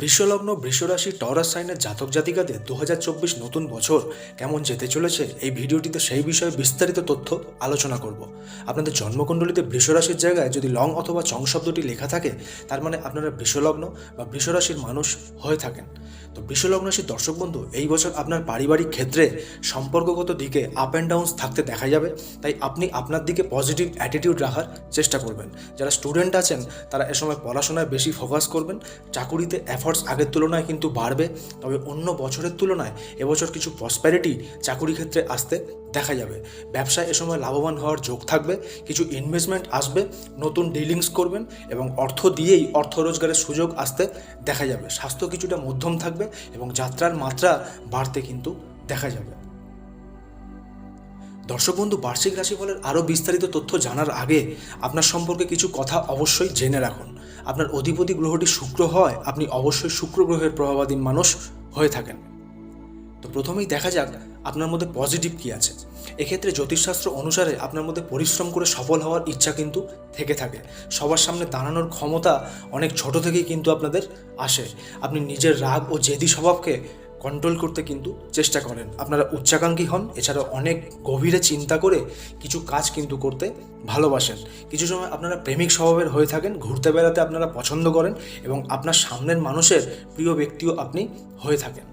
বৃষলগ্ন বৃষরাশি টরাস সাইনের জাতক জাতিকাদের দু হাজার চব্বিশ নতুন বছর কেমন যেতে চলেছে? এই ভিডিওটিতে সেই বিষয়ে বিস্তারিত তথ্য আলোচনা করব। আপনাদের জন্মকুণ্ডলিতে বৃষরাশির জায়গায় যদি লং অথবা চং শব্দটি লেখা থাকে, তার মানে আপনারা বৃষলগ্ন বা বৃষরাশির মানুষ হয়ে থাকেন। তো বৃষলগ্ন রাশির দর্শক বন্ধু, এই বছর আপনার পারিবারিক ক্ষেত্রে সম্পর্কগত দিকে আপ অ্যান্ড ডাউনস থাকতে দেখা যাবে। তাই আপনি আপনার দিকে পজিটিভ অ্যাটিটিউড রাখার চেষ্টা করবেন। যারা স্টুডেন্ট আছেন, তারা এ সময় পড়াশোনায় বেশি ফোকাস করবেন। চাকুরিতে এফর্টস আগের তুলনায় কিন্তু বাড়বে। তবে অন্য বছরের তুলনায় এবছর কিছু প্রসপ্যারিটি চাকুরি ক্ষেত্রে আসতে দেখা যাবে। ব্যবসায় এ সময় লাভবান হওয়ার যোগ থাকবে, কিছু ইনভেস্টমেন্ট আসবে, নতুন ডিলিংস করবেন এবং অর্থ দিয়েই অর্থ রোজগারের সুযোগ আসতে দেখা যাবে। স্বাস্থ্য কিছুটা মধ্যম থাকবে এবং যাত্রার মাত্রা বাড়তে কিন্তু দেখা যাবে। দর্শক বন্ধু, বার্ষিক রাশিফলের আরও বিস্তারিত তথ্য জানার আগে আপনার সম্পর্কে কিছু কথা অবশ্যই জেনে রাখুন। আপনার অধিপতি গ্রহটি শুক্র হয়, আপনি অবশ্যই শুক্র গ্রহের প্রভাবাধীন মানুষ হয়ে থাকেন। তো প্রথমেই দেখা যাক আপনার মধ্যে পজিটিভ কী আছে। এক্ষেত্রে জ্যোতিষশাস্ত্র অনুসারে আপনার মধ্যে পরিশ্রম করে সফল হওয়ার ইচ্ছা কিন্তু থেকে থাকে। সবার সামনে দাঁড়ানোর ক্ষমতা অনেক ছোট থেকেই কিন্তু আপনাদের আসে। আপনি নিজের রাগ ও জেদি স্বভাবকে কন্ট্রোল করতে কিন্তু চেষ্টা করেন। আপনারা উচ্চাকাঙ্ক্ষী হন এছাড়া অনেক গভীরে চিন্তা করে কিছু কাজ কিন্তু করতে ভালোবাসেন। কিছু সময় আপনারা প্রেমিক স্বভাবের হয়ে থাকেন, ঘুরতে বেড়াতে আপনারা পছন্দ করেন এবং আপনার সামনের মানুষের প্রিয় ব্যক্তিও আপনি হয়ে থাকেন।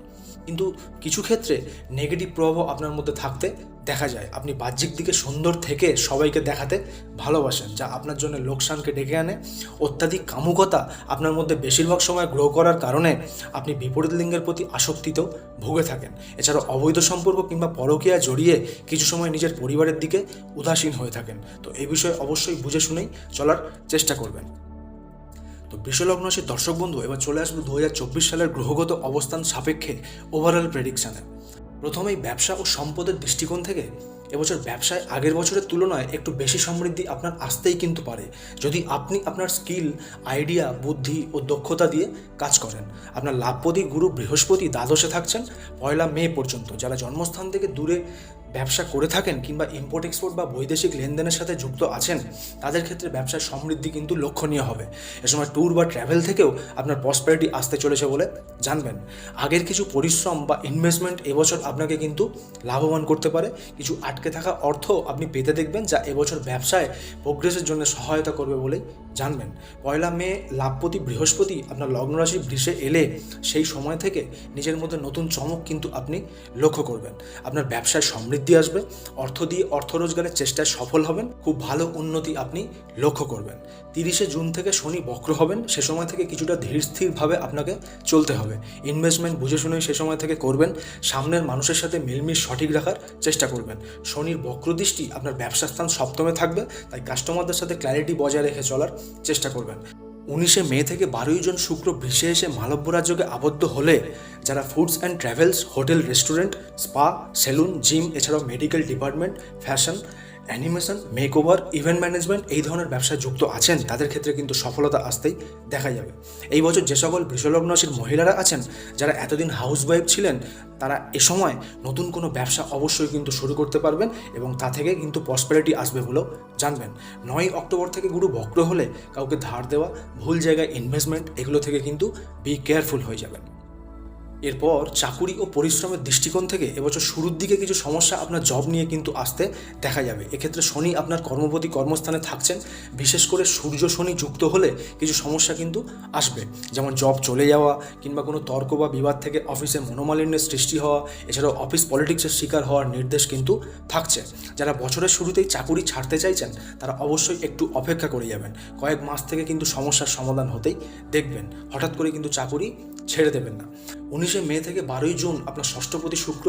কিন্তু কিছু ক্ষেত্রে নেগেটিভ প্রভাবও আপনার মধ্যে থাকতে দেখা যায়। আপনি বাহ্যিক দিকে সুন্দর থেকে সবাইকে দেখাতে ভালোবাসেন, যা আপনার জন্য লোকসানকে ডেকে আনে। অত্যাধিক কামুকতা আপনার মধ্যে বেশিরভাগ সময় গ্রো করার কারণে আপনি বিপরীত লিঙ্গের প্রতি আসক্তিতেও ভুগে থাকেন। এছাড়াও অবৈধ সম্পর্ক কিংবা পরকীয়া জড়িয়ে কিছু সময় নিজের পরিবারের দিকে উদাসীন হয়ে থাকেন। তো এই বিষয়ে অবশ্যই বুঝে শুনেই চলার চেষ্টা করবেন। তো বৃষলগ্ন রাশির দর্শক বন্ধু, এবার চলে আসবে দু হাজার চব্বিশ সালের গ্রহগত অবস্থান সাপেক্ষে ওভারঅল প্রেডিকশানে প্রথমেই ব্যবসা ও সম্পদের দৃষ্টিকোণ থেকে এবছর ব্যবসায় আগের বছরের তুলনায় একটু বেশি সমৃদ্ধি আপনার আসতেই কিন্তু পারে যদি আপনি আপনার স্কিল, আইডিয়া, বুদ্ধি ও দক্ষতা দিয়ে কাজ করেন। আপনার লাভপতি গুরু বৃহস্পতি দ্বাদশে থাকছেন পয়লা মে পর্যন্ত, যারা জন্মস্থান থেকে দূরে ব্যবসা করে থাকেন কিংবা ইম্পোর্ট এক্সপোর্ট বা বৈদেশিক লেনদেনের সাথে যুক্ত আছেন, তাদের ক্ষেত্রে ব্যবসার সমৃদ্ধি কিন্তু লক্ষণীয় হবে। এ সময় ট্যুর বা ট্রাভেল থেকেও আপনার প্রসপারিটি আসতে চলেছে বলে জানবেন। আগের কিছু পরিশ্রম বা ইনভেস্টমেন্ট এবছর আপনাকে কিন্তু লাভবান করতে পারে। কিছু আটকে থাকা অর্থ আপনি পেতে দেখবেন, যা এবছর ব্যবসায় প্রোগ্রেসের জন্য সহায়তা করবে বলেই জানবেন। পয়লা মে, লাভপতি বৃহস্পতি আপনার লগ্ন লগ্নরাশি বৃষে এলে সেই সময় থেকে নিজের মধ্যে নতুন চমক কিন্তু আপনি লক্ষ্য করবেন। আপনার ব্যবসায় সমৃদ্ধি আসবে, অর্থ দিয়ে অর্থ রোজগারের চেষ্টায় সফল হবেন, খুব ভালো উন্নতি আপনি লক্ষ্য করবেন। তিরিশে জুন থেকে শনি বক্র হবেন, সে সময় থেকে কিছুটা ধীর স্থিরভাবে আপনাকে চলতে হবে। ইনভেস্টমেন্ট বুঝে শুনেই সে সময় থেকে করবেন, সামনের মানুষের সাথে মিলমিশ সঠিক রাখার চেষ্টা করবেন। শনির বক্রদৃষ্টি আপনার ব্যবসা স্থান সপ্তমে থাকবে, তাই কাস্টমারদের সাথে ক্ল্যারিটি বজায় রেখে চলার চেষ্টা করবেন। উনিশে মে থেকে বারোই জন শুক্র ভেসে এসে মালব্য রাজ্যকে আবদ্ধ হলে, যারা foods and travels, hotel, restaurant, spa, salon, gym, এছাড়াও medical department, fashion animation, makeover, event management এই ধরনের ব্যবসায় যুক্ত আছেন, তাদের ক্ষেত্রে কিন্তু সফলতা আসতেই দেখা যাবে। এই বছর যে সকল বৃষলগ্ন মহিলারা আছেন, যারা এতদিন হাউস ওয়াইফ ছিলেন, তারা এ সময় নতুন কোনো ব্যবসা অবশ্যই কিন্তু শুরু করতে পারবেন এবং তা থেকে কিন্তু প্রসপেরিটি আসবে বলেও জানবেন। নয় অক্টোবর থেকে গুরু বক্র হলে কাউকে ধার দেওয়া, ভুল জায়গায় ইনভেস্টমেন্ট এগুলো থেকে কিন্তু বি কেয়ারফুল হয়ে যাবেন। এরপর চাকুরি ও পরিশ্রমের দৃষ্টিকোণ থেকে এবছর শুরুর দিকে কিছু সমস্যা আপনার জব নিয়ে কিন্তু আসতে দেখা যাবে। এক্ষেত্রে শনি আপনার কর্মপতি কর্মস্থানে থাকছেন। বিশেষ করে সূর্য শনি যুক্ত হলে কিছু সমস্যা কিন্তু আসবে। যেমন জব চলে যাওয়া কিংবা কোনো তর্ক বা বিবাদ থেকে অফিসে মনোমালিন্যের সৃষ্টি হওয়া, এছাড়াও অফিস পলিটিক্সের শিকার হওয়ার নির্দেশ কিন্তু থাকছে। যারা বছরের শুরুতেই চাকুরি ছাড়তে চাইছেন, তারা অবশ্যই একটু অপেক্ষা করে যাবেন। কয়েক মাস থেকে কিন্তু সমস্যার সমাধান হতেই দেখবেন। হঠাৎ করে কিন্তু চাকুরি ছেড়ে দেবেন না। উনিশে মে থেকে বারোই জুন আপনার ষষ্ঠপতি শুক্র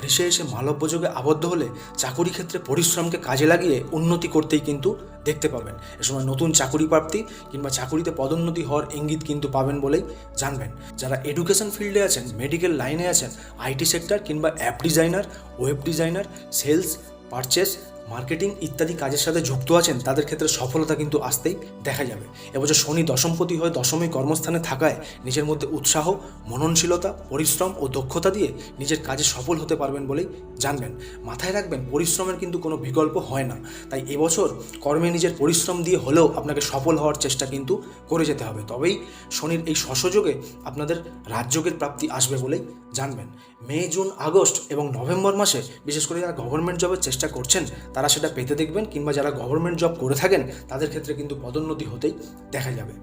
বৃষে এসে মালব্যযোগে আবদ্ধ হলে চাকুরি ক্ষেত্রে পরিশ্রমকে কাজে লাগিয়ে উন্নতি করতেই কিন্তু দেখতে পাবেন। এ সময় নতুন চাকুরি প্রাপ্তি কিংবা চাকরিতে পদোন্নতি হওয়ার ইঙ্গিত কিন্তু পাবেন বলেই জানবেন। যারা এডুকেশন ফিল্ডে আছেন, মেডিকেল লাইনে আছেন, আইটি সেক্টর কিংবা app designer, web designer, sales, purchase marketing ইত্যাদি কাজের সাথে যুক্ত আছেন, তাদের ক্ষেত্রে সফলতা কিন্তু আসতেই দেখা যাবে। এবছর শনি দশমপতি হয়ে দশমী কর্মস্থানে থাকায় নিজের মধ্যে উৎসাহ, মননশীলতা, পরিশ্রম ও দক্ষতা দিয়ে নিজের কাজে সফল হতে পারবেন বলেই জানবেন। মাথায় রাখবেন, পরিশ্রমের কিন্তু কোনো বিকল্প হয় না। তাই এবছর কর্মে নিজের পরিশ্রম দিয়ে হলেও আপনাকে সফল হওয়ার চেষ্টা কিন্তু করে যেতে হবে। তবেই শনির এই শশযোগে আপনাদের রাজযোগের প্রাপ্তি আসবে বলেই জানবেন। মে, জুন, আগস্ট এবং নভেম্বর মাসে বিশেষ করে যারা গভর্নমেন্ট জবের চেষ্টা করছেন তারা সেটা পেতে দেখবেন কিংবা যারা গভর্নমেন্ট জব করে থাকেন, তাদের ক্ষেত্রে কিন্তু পদোন্নতি হতেই দেখা যাবে।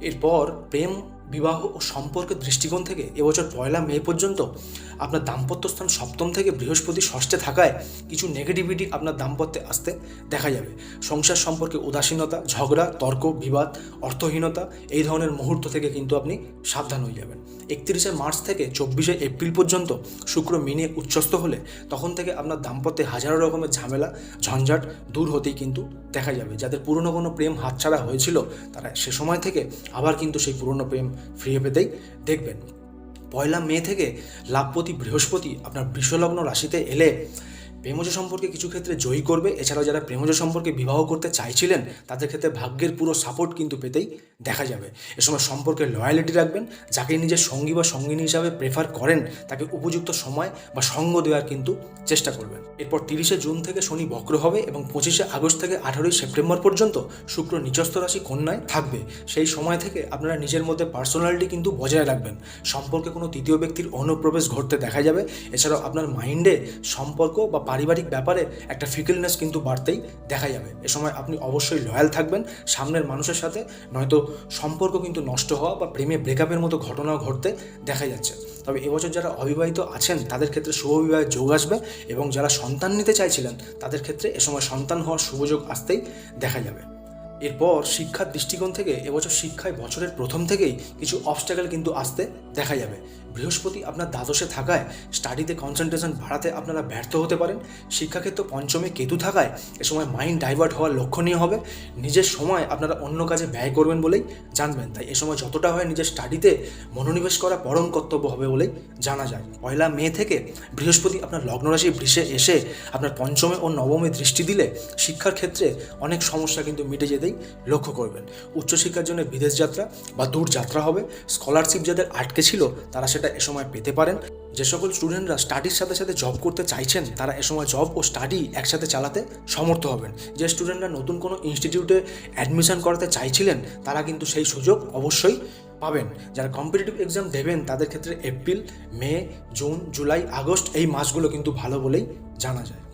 এরপর প্রেম বিবাহ ও সম্পর্কের দৃষ্টিকোণ থেকে এবছর পয়লা মে পর্যন্ত আপনার দাম্পত্য স্থান সপ্তম থেকে বৃহস্পতি ষষ্ঠে থাকায় কিছু নেগেটিভিটি আপনার দাম্পত্যে আসতে দেখা যাবে। সংসার সম্পর্কে উদাসীনতা, ঝগড়া, তর্ক, বিবাদ, অর্থহীনতা এই ধরনের মুহূর্ত থেকে কিন্তু আপনি সাবধান হয়ে যাবেন। একত্রিশে মার্চ থেকে চব্বিশে এপ্রিল পর্যন্ত শুক্র মিনে উচ্চস্থ হলে তখন থেকে আপনার দাম্পত্যে হাজারো রকমের ঝামেলা, ঝঞ্ঝাট দূর হতেই কিন্তু দেখা যাবে। যাদের পুরনো কোনো প্রেম হাতছাড়া হয়েছিল, তারা সে সময় থেকে আবার কিন্তু সেই পুরনো প্রেম ফিরে পেতেই দেখবেন। পয়লা মে থেকে লাভপতি বৃহস্পতি আপনার বৃষলগ্ন রাশিতে এলে প্রেমজ সম্পর্কে কিছু ক্ষেত্রে জয়ী করবে। এছাড়াও যারা প্রেমজ সম্পর্কে বিবাহ করতে চাইছিলেন, তাদের ক্ষেত্রে ভাগ্যের পুরো সাপোর্ট কিন্তু পেতেই দেখা যাবে। এ সময় সম্পর্কে লয়ালিটি রাখবেন, যাকে নিজের সঙ্গী বা সঙ্গিনী হিসাবে প্রেফার করেন, তাকে উপযুক্ত সময় বা সঙ্গ দেওয়ার কিন্তু চেষ্টা করবেন। এরপর তিরিশে জুন থেকে শনি বক্র হবে এবং পঁচিশে আগস্ট থেকে আঠারোই সেপ্টেম্বর পর্যন্ত শুক্র নিচস্থ রাশি কন্যায় থাকবে। সেই সময় থেকে আপনারা নিজের মধ্যে পার্সোনালিটি কিন্তু বজায় রাখবেন। সম্পর্কে কোনো তৃতীয় ব্যক্তির অনুপ্রবেশ ঘটতে দেখা যাবে। এছাড়াও আপনার মাইন্ডে সম্পর্ক বা পারিবারিক ব্যাপারে একটা ফিকেলনেস কিন্তু বাড়তেই দেখা যাবে। এ সময় আপনি অবশ্যই লয়াল থাকবেন, সামনের মানুষের সাথে নয়তো সম্পর্ক কিন্তু নষ্ট হওয়া বা প্রেমে ব্রেকআপের মতো ঘটনাও ঘটতে দেখা যাচ্ছে। তবে এবছর যারা অবিবাহিত আছেন, তাদের ক্ষেত্রে শুভ বিবাহের যোগ আসবে এবং যারা সন্তান নিতে চাইছিলেন, তাদের ক্ষেত্রে এ সময় সন্তান হওয়ার সুযোগ আসতেই দেখা যাবে। এরপর শিক্ষার দৃষ্টিকোণ থেকে এবছর শিক্ষায় বছরের প্রথম থেকেই কিছু অবস্ট্যাকেল কিন্তু আসতে দেখা যাবে। বৃহস্পতি আপনার দ্বাদশে থাকায় স্টাডিতে কনসেন্ট্রেশন বাড়াতে আপনারা ব্যর্থ হতে পারেন। শিক্ষাক্ষেত্র পঞ্চমে কেতু থাকায় এ সময় মাইন্ড ডাইভার্ট হওয়ার লক্ষণীয় হবে। নিজের সময় আপনারা অন্য কাজে ব্যয় করবেন বলেই জানবেন। তাই এ সময় যতটা হয় নিজের স্টাডিতে মনোনিবেশ করা পরম কর্তব্য হবে বলেই জানা যায়। পয়লা মে থেকে বৃহস্পতি আপনার লগ্নরাশি বৃষে এসে আপনার পঞ্চমে ও নবমে দৃষ্টি দিলে শিক্ষার ক্ষেত্রে অনেক সমস্যা কিন্তু মিটে যেতেই লক্ষ্য করবেন। উচ্চশিক্ষার জন্য বিদেশ যাত্রা বা দূর যাত্রা হবে। স্কলারশিপ যাদের আটকে ছিল, তারা সেটা এ সময় পেতে পারেন। যে সকল স্টুডেন্টরা স্টাডির সাথে সাথে জব করতে চাইছেন, তারা এ সময় জব ও স্টাডি একসাথে চালাতে সমর্থ হবেন। যে স্টুডেন্টরা নতুন কোনো ইনস্টিটিউটে অ্যাডমিশন করাতে চাইছিলেন, তারা কিন্তু সেই সুযোগ অবশ্যই পাবেন। যারা কম্পিটিটিভ এক্সাম দেবেন, তাদের ক্ষেত্রে April May June July August এই মাসগুলো কিন্তু ভালো বলেই জানা যায়।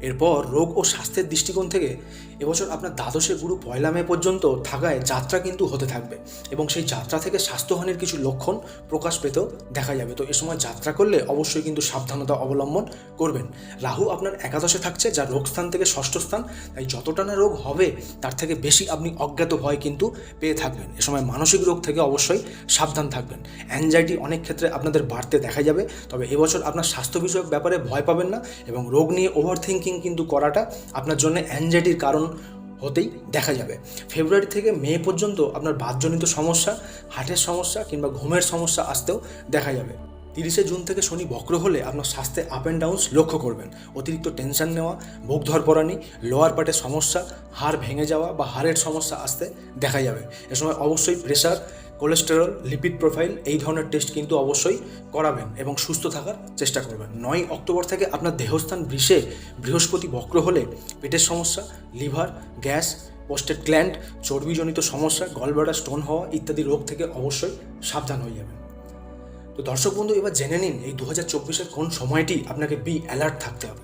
এরপর রোগ ও স্বাস্থ্যের দৃষ্টিকোণ থেকে এবছর আপনার দ্বাদশে গুরু পয়লা মে পর্যন্ত থাকায় যাত্রা কিন্তু হতে থাকবে এবং সেই যাত্রা থেকে স্বাস্থ্যহানির কিছু লক্ষণ প্রকাশ পেতেও দেখা যাবে। তো এ সময় যাত্রা করলে অবশ্যই কিন্তু সাবধানতা অবলম্বন করবেন। রাহু আপনার একাদশে থাকছে, যা রোগ স্থান থেকে ষষ্ঠ স্থান, তাই যতটা না রোগ হবে, তার থেকে বেশি আপনি অজ্ঞাত ভয় কিন্তু পেয়ে থাকবেন। এ সময় মানসিক রোগ থেকে অবশ্যই সাবধান থাকবেন। অ্যাংজাইটি অনেক ক্ষেত্রে আপনাদের বাড়তে দেখা যাবে, তবে এবছর আপনার স্বাস্থ্য বিষয়ক ব্যাপারে ভয় পাবেন না এবং রোগ নিয়ে ওভার থিঙ্কিং কিন্তু করাটা আপনার জন্য অ্যাংজাইটির কারণ হতেই দেখা যাবে। ফেব্রুয়ারি থেকে মে পর্যন্ত আপনার বাতজনিত সমস্যা, হার্টের সমস্যা কিংবা ঘুমের সমস্যা আসতেও দেখা যাবে। তিরিশে জুন থেকে শনি বক্র হলে আপনার স্বাস্থ্যে আপ অ্যান্ড ডাউন্স লক্ষ্য করবেন। অতিরিক্ত টেনশন নেওয়া, বুক ধরপড়ানি লোয়ার পার্টের সমস্যা, হাড় ভেঙে যাওয়া বা হাড়ের সমস্যা আসতে দেখা যাবে। এ সময় অবশ্যই প্রেশার কোলেস্টেরল লিপিড প্রোফাইল এই ধরনের টেস্ট কিন্তু অবশ্যই করাবেন এবং সুস্থ থাকার চেষ্টা করবেন। নয় অক্টোবর থেকে আপনার দেহস্থান বৃষে বৃহস্পতি বক্র হলে পেটের সমস্যা, লিভার, গ্যাস পোস্টেড গ্ল্যান্ড চর্বিজনিত সমস্যা গলব্লাডার স্টোন হওয়া ইত্যাদি রোগ থেকে অবশ্যই সাবধান হয়ে যাবেন। তো দর্শক বন্ধু, এবার জেনে নিন এই দু হাজার কোন সময়টি আপনাকে বি অ্যালার্ট থাকতে হবে।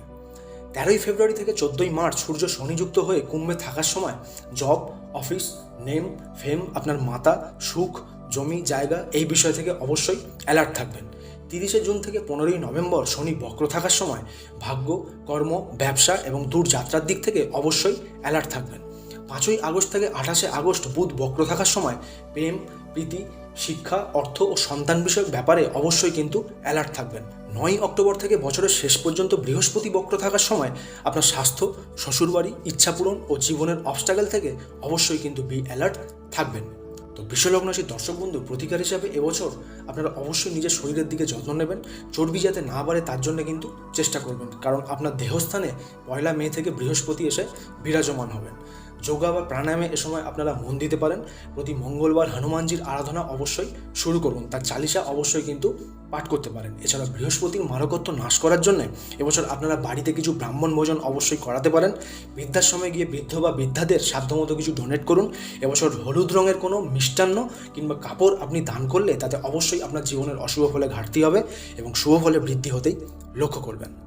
তেরোই ফেব্রুয়ারি থেকে চোদ্দোই মার্চ সূর্য শনিযুক্ত হয়ে কুম্ভে থাকার সময় জব অফিস নেম ফেম আপনার মাতা, সুখ, জমি, জায়গা, এই বিষয় থেকে অবশ্যই অ্যালার্ট থাকবেন। তিরিশে জুন থেকে পনেরোই নভেম্বর শনি বক্র থাকার সময় ভাগ্য, কর্ম, ব্যবসা এবং দূর যাত্রার দিক থেকে অবশ্যই অ্যালার্ট থাকবেন। পাঁচই আগস্ট থেকে আঠাশে আগস্ট বুধ বক্র থাকার সময় প্রেম, প্রীতি শিক্ষা, অর্থ ও সন্তান বিষয়ক ব্যাপারে অবশ্যই কিন্তু অ্যালার্ট থাকবেন। নয় অক্টোবর থেকে বছরের শেষ পর্যন্ত বৃহস্পতি বক্র থাকার সময় আপনার স্বাস্থ্য, শ্বশুরবাড়ি ইচ্ছাপূরণ ও জীবনের অবস্ট্রাগল থেকে অবশ্যই কিন্তু বি অ্যালার্ট থাকবেন। তো বিশ্বলগ্ন রাশির দর্শক বন্ধু প্রতিকার হিসাবে এবছর আপনারা অবশ্যই নিজের শরীরের দিকে যত্ন নেবেন। চর্বি যাতে না বাড়ে তার জন্য কিন্তু চেষ্টা করবেন। কারণ আপনার দেহস্থানে পয়লা মে থেকে বৃহস্পতি এসে বিরাজমান হবেন। যোগা বা প্রাণায়ামে এ সময় আপনারা মন দিতে পারেন। প্রতি মঙ্গলবার হনুমানজির আরাধনা অবশ্যই শুরু করুন। তার চালিশা অবশ্যই কিন্তু পাঠ করতে পারেন। এছাড়া বৃহস্পতির মারকত্ব নাশ করার জন্য এবছর আপনারা বাড়িতে কিছু ব্রাহ্মণ ভোজন অবশ্যই করাতে পারেন। বৃদ্ধার সময় গিয়ে বৃদ্ধ বা বৃদ্ধাদের সাধ্যমতো কিছু ডোনেট করুন। এবছর হলুদ রঙের কোনো মিষ্টান্ন কিংবা কাপড় আপনি দান করলে তাতে অবশ্যই আপনার জীবনের অশুভ ফলে ঘাটতি হবে এবং শুভ ফলে বৃদ্ধি হতেই লক্ষ্য করবেন।